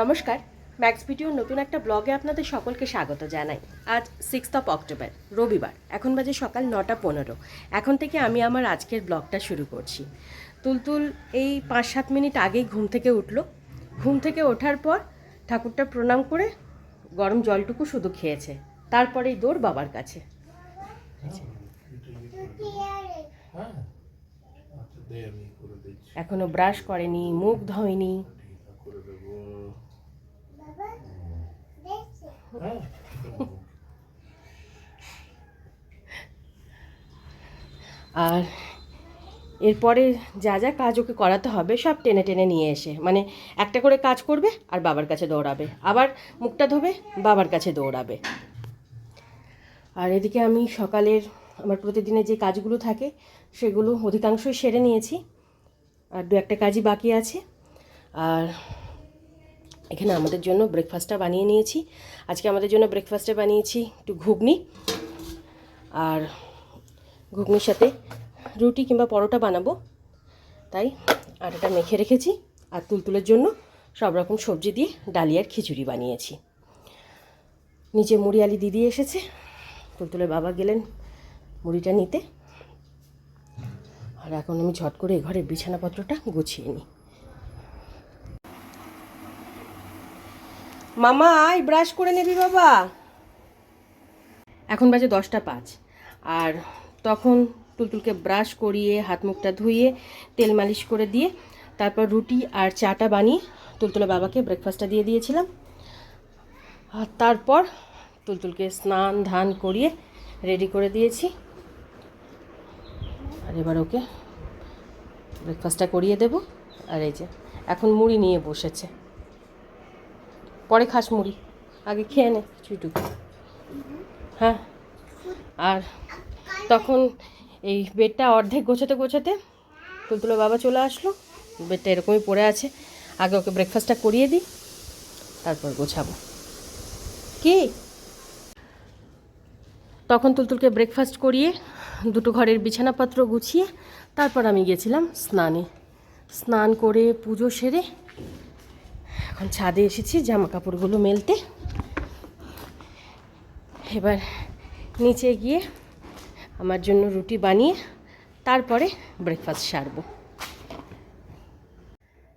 নমস্কার ম্যাক্স ভিডিওর নতুন একটা ব্লগে আপনাদের সকলকে স্বাগত জানাই। আজ সিক্সথ অফ অক্টোবর রবিবার এখন বাজে সকাল নটা পনেরো। এখন থেকে আমি আমার আজকের ব্লগটা শুরু করছি। তুলতুল এই পাঁচ সাত মিনিট আগেই ঘুম থেকে উঠল। ঘুম থেকে ওঠার পর ঠাকুরটা প্রণাম করে গরম জলটুকু শুধু খেয়েছে। তারপরেই দৌড় বাবার কাছে। হ্যাঁ আচ্ছা এখনও ব্রাশ করেনি মুখ ধোয়নি এটা করে দেবো হ্যাঁ আর এরপরে যা যা কাজ ওকে করাতে হবে, সব টেনে টেনে নিয়ে এসে। মানে একটা করে কাজ করবে আর বাবার কাছে দৌড়াবে। আবার মুখটা ধোবে, বাবার কাছে দৌড়াবে। আর এদিকে আমি সকালের আমার প্রতিদিনের যে কাজগুলো থাকে, সেগুলো অধিকাংশই সেরে নিয়েছি। আর দু একটা কাজই বাকি আছে। আর এখানে আমাদের জন্য ব্রেকফাস্টটা বানিয়ে নিয়েছি। আজকে আমাদের জন্য ব্রেকফাস্টে বানিয়েছি একটু ঘুগনি আর ঘুগনির সাথে রুটি কিংবা পরোটা বানাবো। তাই আটাটা মেখে রেখেছি আর তুলতুলের জন্য সব রকম সবজি দিয়ে ডালিয়ার খিচুড়ি বানিয়েছি। নিচে মুড়ি আলি দিদি এসেছে। তুলতুলের বাবা গেলেন মুড়িটা নিতে। আর এখন আমি ঝট করে ঘরের বিছানাপত্রটা গুছিয়ে নিই। মামা আয় ব্রাশ করে নেবি বাবা। এখন বাজে দশটা পাঁচ। আর তখন তুলতুলকে ব্রাশ করিয়ে, হাত মুখটা ধুয়ে, তেল মালিশ করে দিয়ে, তারপর রুটি আর চাটা বানিয়ে তুলতুলের বাবাকে ব্রেকফাস্টটা দিয়ে দিয়েছিলাম। আর তারপর তুলতুলকে স্নান, ধান করিয়ে রেডি করে দিয়েছি। আর এবার ওকে ব্রেকফাস্টটা করিয়ে দেব। আর এই যে, এখন মুড়ি নিয়ে বসেছে। পরে খাস মুড়ি। আগে খেয়ে নে চুইটুকু হ্যাঁ। আর তখন এই বেডটা অর্ধেক গোছাতে গোছাতে তুলতুলো বাবা চলে আসলো। বেডটা এরকমই পড়ে আছে। আগে ওকে ব্রেকফাস্টটা করিয়ে দিই, তারপর গোছাবো। কি? তখন তুলতুলকে ব্রেকফাস্ট করিয়ে দুটো ঘরের বিছানাপত্র গুছিয়ে তারপর আমি গেছিলাম স্নানে। স্নান করে পুজো সেরে এখন ছাদে এসেছি জামা কাপড়গুলো মেলতে। এবার নিচে গিয়ে আমার জন্য রুটি বানিয়ে তারপরে ব্রেকফাস্ট সারবো।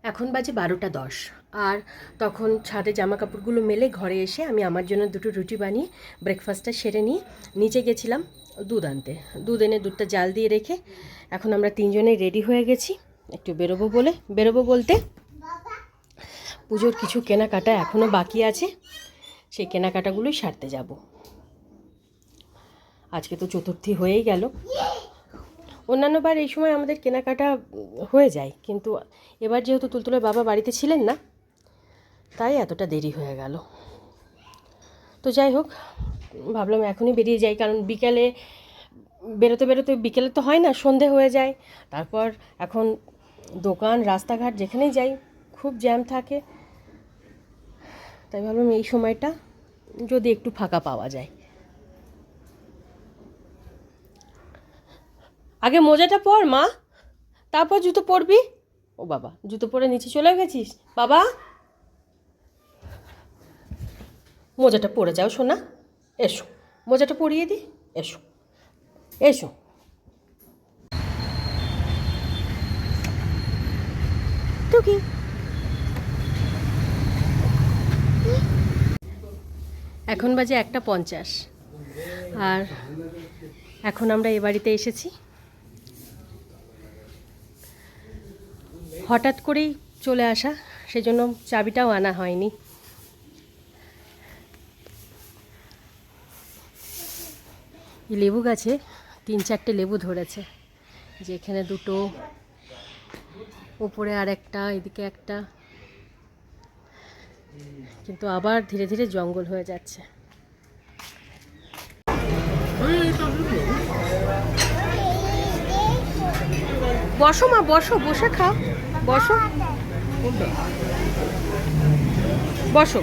এখন বাজে বারোটা দশ, আর তখন ছাদে জামা কাপড়গুলো মেলে ঘরে এসে আমি আমার জন্য দুটো রুটি বানিয়ে ব্রেকফাস্টটা সেরে নিয়ে নিচে গেছিলাম দুধ আনতে। দুধ এনে দুধটা জাল দিয়ে রেখে এখন আমরা তিনজনেই রেডি হয়ে গেছি। একটু বেরোবো বলে, বেরোবো বলতে পুজোর কিছু কেনাকাটা এখনও বাকি আছে, সেই কেনাকাটাগুলোই সারতে যাব। আজকে তো চতুর্থী হয়েই গেল। অন্যান্যবার এই সময় আমাদের কেনাকাটা হয়ে যায়, কিন্তু এবার যেহেতু তুলতুলের বাবা বাড়িতে ছিলেন না, তাই এতটা দেরি হয়ে গেল। তো যাই হোক, ভাবলাম এখনই বেরিয়ে যাই, কারণ বিকেলে বেরোতে বেরোতে, বিকেলে তো হয় না, সন্ধে হয়ে যায়। তারপর এখন দোকান, রাস্তাঘাট যেখানেই যাই, খুব জ্যাম থাকে। তাই ভাবলাম এই সময়টা যদি একটু ফাঁকা পাওয়া যায়। আগে মোজাটা পর, মা। তারপর জুতো পরবি? ও বাবা, জুতো পরে নিচে চলে গেছিস? বাবা। মোজাটা পরে যাও শোনা এসো। মোজাটা পরিয়ে দি। এসো। এসো। টুকি এখন বাজে একটা পঞ্চাশ। আর এখন আমরা এ বাড়িতে এসেছি। হঠাৎ করেই চলে আসা, সেজন্য চাবিটাও আনা হয়নি। লেবু গাছে তিন চারটে লেবু ধরেছে যে এখানে দুটো উপরে আর একটা, এদিকে একটা। কিন্তু আবার ধীরে ধীরে জঙ্গল হয়ে যাচ্ছে। বসো মা, বসো, বসে খাও। বসো। বসো।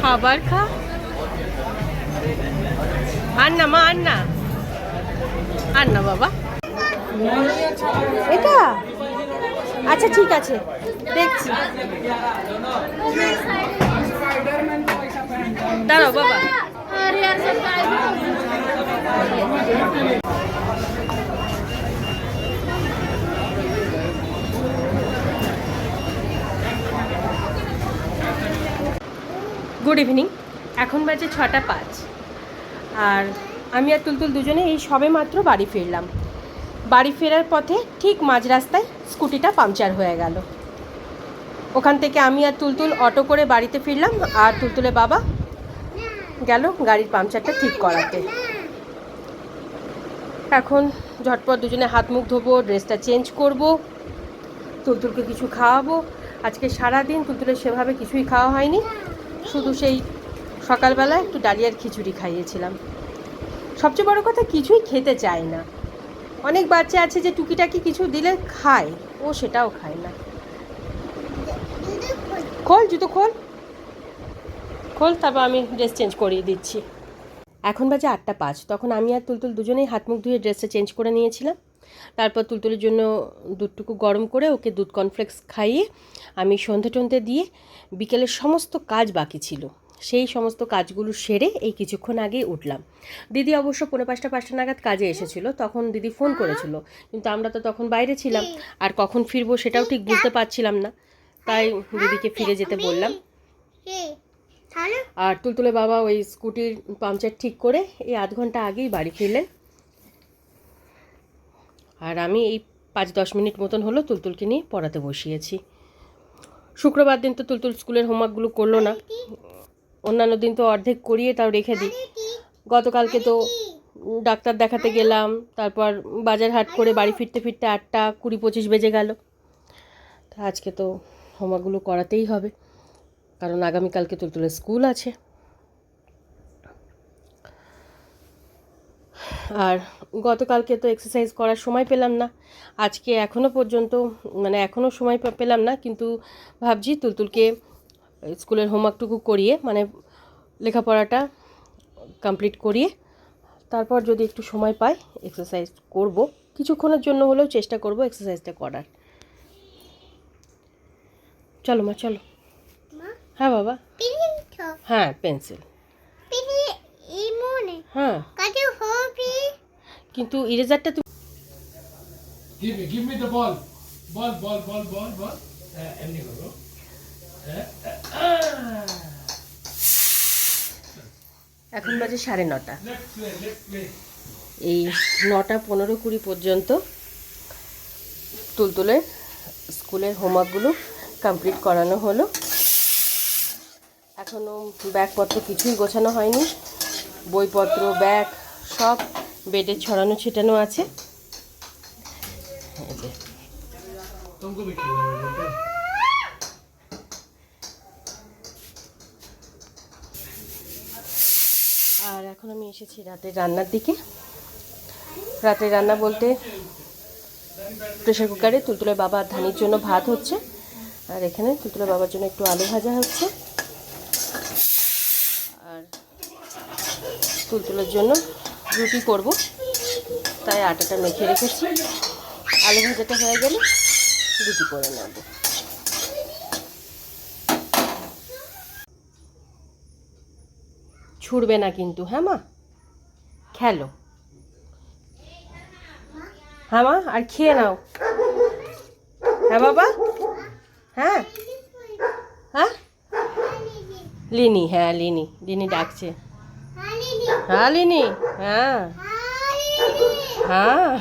খাবার খা। আর না মা আর না আর না বাবা। এটা? আচ্ছা ঠিক আছে। দেখছি। দাঁড়াও, বাবা। গুড ইভিনিং এখন বাজে ছটা পাঁচ। আর আমি আর তুলতুল দুজনে এই সবে মাত্র বাড়ি ফিরলাম। বাড়ি ফেরার পথে ঠিক মাঝ রাস্তায় স্কুটিটা পাংচার হয়ে গেল। ওখান থেকে আমি আর তুলতুল অটো করে বাড়িতে ফিরলাম আর তুলতুলে বাবা গেল গাড়ির পাংচারটা ঠিক করাতে। এখন ঝটপট দুজনে হাত মুখ ধোবো, ড্রেসটা চেঞ্জ করব, তুলতুলকে কিছু খাওয়াবো। আজকে সারাদিন তুলতুলের সেভাবে কিছুই খাওয়া হয়নি। শুধু সেই সকালবেলা একটু ডালিয়ার খিচুড়ি খাইয়েছিলাম। সবচেয়ে বড় কথা কিছুই খেতে চায় না। অনেক বাচ্চা আছে যে টুকিটাকি কিছু দিলে খায়, ও সেটাও খায় না। খোল, জুতো খোল। খোল, তারপর আমি ড্রেস চেঞ্জ করিয়ে দিচ্ছি। এখন বাজে আটটা পাঁচ, তখন আমি আর তুলতুল দুজনেই হাত মুখ ধুয়ে ড্রেসটা চেঞ্জ করে নিয়েছিলাম। তারপর তুলতুলের জন্য দুধটুকু গরম করে ওকে দুধ কর্নফ্লেক্স খাইয়ে আমি সন্ধে টন্ধে দিয়ে বিকেলের সমস্ত কাজ বাকি ছিল। সেই সমস্ত কাজগুলো সেরে এই কিছুক্ষণ আগেই উঠলাম। দিদি অবশ্য পৌনে পাঁচটা পাঁচটা নাগাদ কাজে এসেছিল, তখন দিদি ফোন করেছিল। কিন্তু আমরা তো তখন বাইরে ছিলাম, আর কখন ফিরবো সেটাও ঠিক বুঝতে পারছিলাম না। তাই দিদিকে ফিরে যেতে বললাম। আর তুলতুলে বাবা ওই স্কুটির পাংচার ঠিক করে এই আধ ঘণ্টা আগেই বাড়ি ফিরলেন। আর আমি এই পাঁচ, দশ মিনিট মতন হলো তুলতুলকে নিয়ে পড়াতে বসিয়েছি। শুক্রবার দিন তো তুলতুল স্কুলের হোমওয়ার্কগুলো করল না। অন্যান্য দিন তো অর্ধেক করিয়ে তাও রেখে দিই। গতকালকে তো ডাক্তার দেখাতে গেলাম, তারপর বাজার হাট করে বাড়ি ফিরতে ফিরতে আটটা কুড়ি পঁচিশ বেজে গেল। তা আজকে তো হোমওয়ার্কগুলো করাতেই হবে, কারণ আগামীকালকে তুলতুলের স্কুল আছে। আর গতকালকে তো এক্সারসাইজ করার সময় পেলাম না, আজকে এখনও পর্যন্ত মানে এখনও সময় পেলাম না, কিন্তু ভাবছি তুলতুলকে স্কুলের হোমওয়ার্কটুকু করিয়ে মানে লেখাপড়াটা কমপ্লিট করিয়ে তারপর যদি একটু সময় পাই এক্সারসাইজ করব। কিছুক্ষণের জন্য হলেও চেষ্টা করব এক্সারসাইজটা করার। চলো মা চলো। হ্যাঁ বাবা। হ্যাঁ পেন্সিল। হ্যাঁ। কিন্তু ইরেজারটা তুমি Give me, give me the ball. Ball, ball, ball, ball, ball. হ্যাঁ, এমনি করো। এখন বাজে সাড়ে নটা. এই নটা পনেরো কুড়ি পর্যন্ত তুলতুলের স্কুলের হোমওয়ার্কগুলো কমপ্লিট করানো হলো। এখনও ব্যাগপত্র কিছুই গোছানো হয়নি। বইপত্র, ব্যাগ সব বেডে ছড়ানো ছিটানো আছে। এখন আমি এসেছি রাতের রান্নার দিকে। রাতের রান্না বলতে প্রেশার কুকারে তুলতুলের বাবা আর ধানির জন্য ভাত হচ্ছে, আর এখানে তুলতুলের বাবার জন্য একটু আলু ভাজা হচ্ছে। আর তুলতুলের জন্য রুটি করব, তাই আটাটা মেখে রেখেছি। আলু ভাজাটা হয়ে গেলে রুটি করে নেব। ছুটবে না কিন্তু হ্যাঁ মা? খেলো। হ্যাঁ মা আর খেয়ে নাও। হ্যাঁ বাবা? হ্যাঁ? হ্যাঁ? লিনি হ্যাঁ লিনি লিনি ডাকছে। হ্যাঁ লিনি? হ্যাঁ। হ্যাঁ।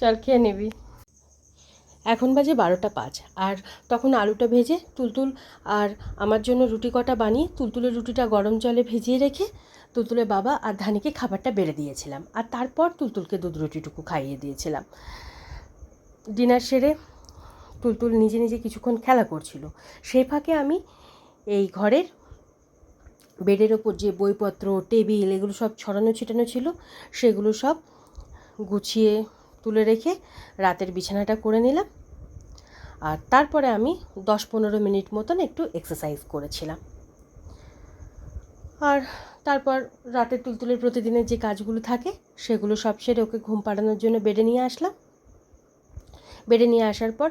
চল খেয়ে নিবি। এখন বাজে বারোটা পাঁচ। আর তখন আলুটা ভেজে তুলতুল আর আমার জন্য রুটি কটা বানিয়ে তুলতুলের রুটিটা গরম জলে ভিজিয়ে রেখে তুলতুলের বাবা আর ধানিকে খাবারটা বেড়ে দিয়েছিলাম। আর তারপর তুলতুলকে দুধ রুটিটুকু খাইয়ে দিয়েছিলাম। ডিনার সেরে তুলতুল নিজে নিজে কিছুক্ষণ খেলা করছিল। সেই ফাঁকে আমি এই ঘরের বেডের ওপর যে বইপত্র, টেবিল, এগুলো সব ছড়ানো ছিটানো ছিল, সেগুলো সব গুছিয়ে তুলে রেখে রাতের বিছানাটা করে নিলাম। আর তারপরে আমি দশ পনেরো মিনিট মতন একটু এক্সারসাইজ করেছিলাম। আর তারপর রাতে তুলতুলের প্রতিদিনের যে কাজগুলো থাকে, সেগুলো সব সেরে ওকে ঘুম পাড়ানোর জন্য বেডে নিয়ে আসলাম। বেডে নিয়ে আসার পর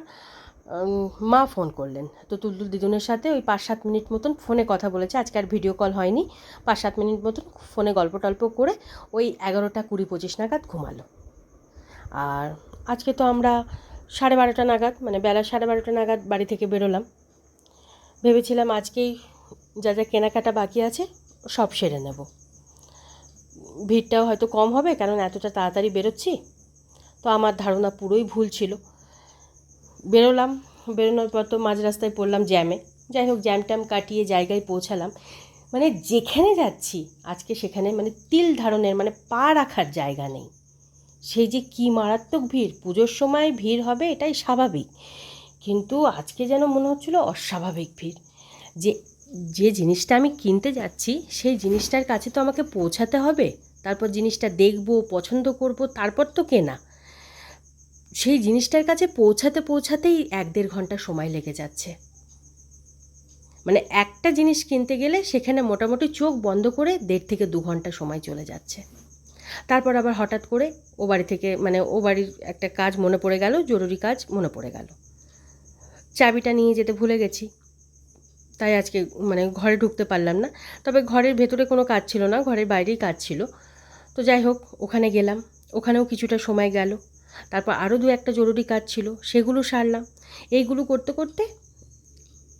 মা ফোন করলেন। তো তুলতুল দিদুনের সাথে ওই পাঁচ সাত মিনিট মতন ফোনে কথা বলেছে। আজকে আর ভিডিও কল হয়নি। পাঁচ সাত মিনিট মতন ফোনে গল্প টল্প করে ওই এগারোটা কুড়ি পঁচিশ নাগাদ ঘুমালো। আর আজকে তো আমরা সাড়ে বারোটা নাগাদ মানে বেলা সাড়ে বারোটা নাগাদ বাড়ি থেকে বেরোলাম। ভেবেছিলাম আজকেই যা যা কেনাকাটা বাকি আছে সব সেরে নেব। ভিড়টাও হয়তো কম হবে, কারণ এতটা তাড়াতাড়ি বেরোচ্ছি। তো আমার ধারণা পুরোই ভুল ছিল। বেরোলাম, বেরোনোর পর তো মাঝ রাস্তায় পড়লাম জ্যামে। যাই হোক, জ্যাম ট্যাম কাটিয়ে জায়গায় পৌঁছালাম। মানে যেখানে যাচ্ছি, আজকে সেখানে মানে তিল ধারণের মানে পা রাখার জায়গা নেই। সেই যে কী মারাত্মক ভিড়, পুজোর সময় ভিড় হবে এটাই স্বাভাবিক। কিন্তু আজকে যেন মনে হচ্ছিল অস্বাভাবিক ভিড়। যে যে জিনিসটা আমি কিনতে যাচ্ছি, সেই জিনিসটার কাছে তো আমাকে পৌঁছাতে হবে। তারপর জিনিসটা দেখব, পছন্দ করব, তারপর তো কেনা। সেই জিনিসটার কাছে পৌঁছাতে পৌঁছাতেই এক দেড় ঘণ্টা সময় লেগে যাচ্ছে। মানে একটা জিনিস কিনতে গেলে সেখানে মোটামুটি চোখ বন্ধ করে দেড় থেকে দু ঘণ্টা সময় চলে যাচ্ছে। তারপর আবার হঠাৎ করে ও বাড়ি থেকে মানে ও বাড়ির একটা কাজ মনে পড়ে গেল, জরুরি কাজ মনে পড়ে গেল। চাবিটা নিয়ে যেতে ভুলে গেছি। তাই আজকে মানে ঘরে ঢুকতে পারলাম না। তবে ঘরের ভেতরে কোনো কাজ ছিল না, ঘরের বাইরেই কাজ ছিল। তো যাই হোক, ওখানে গেলাম। ওখানেও কিছুটা সময় গেল। তারপর আরও দু একটা জরুরি কাজ ছিল, সেগুলো সারলাম। এইগুলো করতে করতে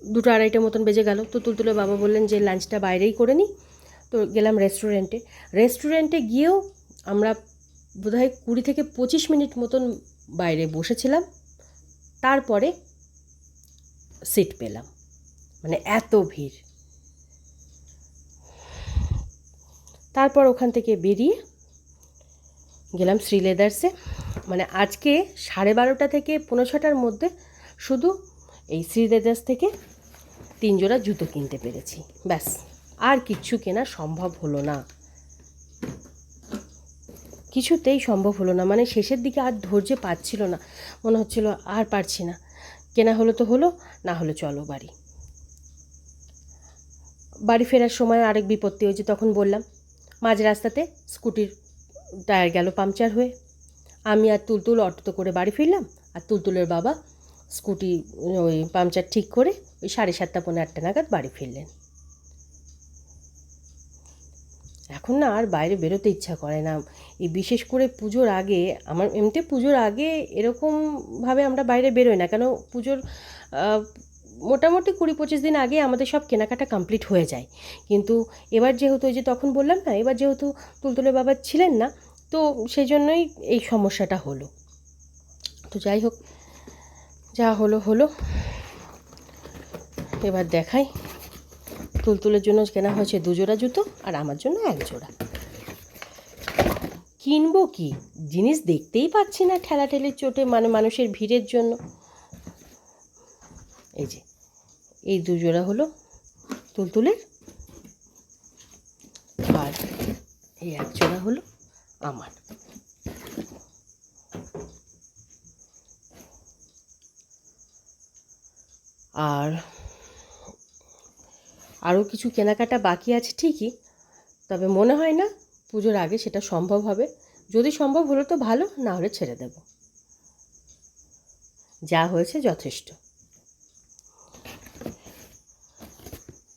দুটো আড়াইটা মতন বেজে গেল। তো তুলতুলে বাবা বললেন যে, লাঞ্চটা বাইরেই করে নিই তো গেলাম রেস্টুরেন্টে রেস্টুরেন্টে গিয়েও আমরা বোধহয় কুড়ি থেকে পঁচিশ মিনিট মতন বাইরে বসেছিলাম, তারপরে সিট পেলাম। মানে এত ভিড়। তারপর ওখান থেকে বেরিয়ে গেলাম শ্রী লেদার্সে মানে আজকে সাড়ে বারোটা থেকে পনেরো ছটার মধ্যে শুধু এই শ্রী লেদার্স থেকে তিন জোড়া জুতো কিনতে পেরেছি। ব্যাস, আর কিচ্ছু কেনা সম্ভব হলো না। কিছুতেই সম্ভব হলো না। মানে শেষের দিকে আর ধৈর্য পাচ্ছিল না। মনে হচ্ছিল আর পারছি না। কেনা হলো তো হলো, না হলে চলো বাড়ি। বাড়ি ফেরার সময় আরেক বিপত্তি হয়েছে, তখন বললাম, মাঝ রাস্তাতে স্কুটির টায়ার গেল পাংচার হয়ে। আমি আর তুলতুল অটোতে করে বাড়ি ফিরলাম, আর তুলতুলের বাবা স্কুটি, ওই পাংচার ঠিক করে ওই সাড়ে সাতটা পনেরো আটটা নাগাদ বাড়ি ফিরলেন। এখন না আর বাইরে বেরোতে ইচ্ছা করে না। এই বিশেষ করে পুজোর আগে, আমার এমনিতে পুজোর আগে এরকমভাবে আমরা বাইরে বেরোই না। কেন পুজোর মোটামুটি কুড়ি পঁচিশ দিন আগে আমাদের সব কেনাকাটা কমপ্লিট হয়ে যায়। কিন্তু এবার যেহেতু ওই যে তখন বললাম না, এবার যেহেতু তুলতুলের বাবা ছিলেন না, তো সেই জন্যই এই সমস্যাটা হলো। তো যাই হোক, যা হলো হলো। এবার দেখাই। তুলতুলের জন্য কেনা হয়েছে দুজোড়া জুতো আর আমার জন্য এক জোড়া। কিনবো কি? জিনিস দেখতেই পাচ্ছি না ঠেলাঠেলির চোটে মানে মানুষের ভিড়ের জন্য। এই যে, এই দুজোড়া হলো তুলতুলের আর এই এক জোড়া হলো আমার। আর আরও কিছু কেনাকাটা বাকি আছে ঠিকই, তবে মনে হয় না পুজোর আগে সেটা সম্ভব হবে। যদি সম্ভব হলো তো ভালো, না হলে ছেড়ে দেব। যা হয়েছে যথেষ্ট।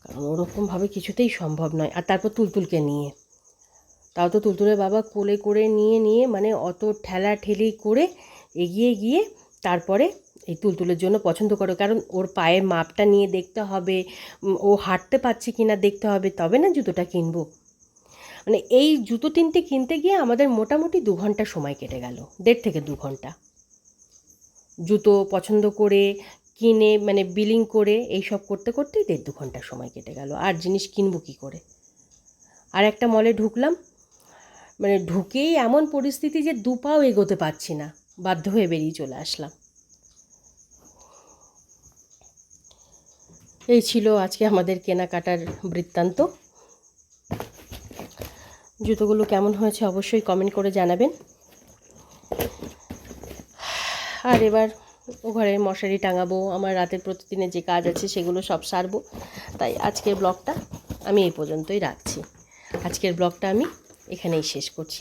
কারণ ওরকমভাবে কিছুতেই সম্ভব নয়। আর তারপর তুলতুলকে নিয়ে। তাও তো তুলতুলের বাবা কোলে করে নিয়ে নিয়ে মানে অত ঠেলা ঠেলি করে এগিয়ে গিয়ে তারপরে এই তুলতুলের জন্য পছন্দ করো। কারণ ওর পায়ের মাপটা নিয়ে দেখতে হবে ও হাঁটতে পারছে কি না দেখতে হবে, তবে না জুতোটা কিনবো। মানে এই জুতো তিনটে কিনতে গিয়ে আমাদের মোটামুটি দু ঘণ্টা সময় কেটে গেল, দেড় থেকে দু ঘণ্টা। জুতো পছন্দ করে, কিনে মানে বিলিং করে এই সব করতে করতেই দেড় দু ঘণ্টা সময় কেটে গেল। আর জিনিস কিনবো কী করে? আর একটা মলে ঢুকলাম মানে ঢুকেই এমন পরিস্থিতি যে দু পাও এগোতে পারছি না, বাধ্য হয়ে বেরিয়ে চলে আসলাম। এই ছিল আজকে আমাদের কেনাকাটার বৃত্তান্ত। জুতোগুলো কেমন হয়েছে অবশ্যই কমেন্ট করে জানাবেন। আর এবার ঘরে মশারি টাঙাবো, আমার রাতের প্রতিদিনের যে কাজ আছে সেগুলো সব সারবো। তাই আজকের ব্লগটা আমি এই পর্যন্তই রাখছি। আজকের ব্লগটা আমি এখানেই শেষ করছি।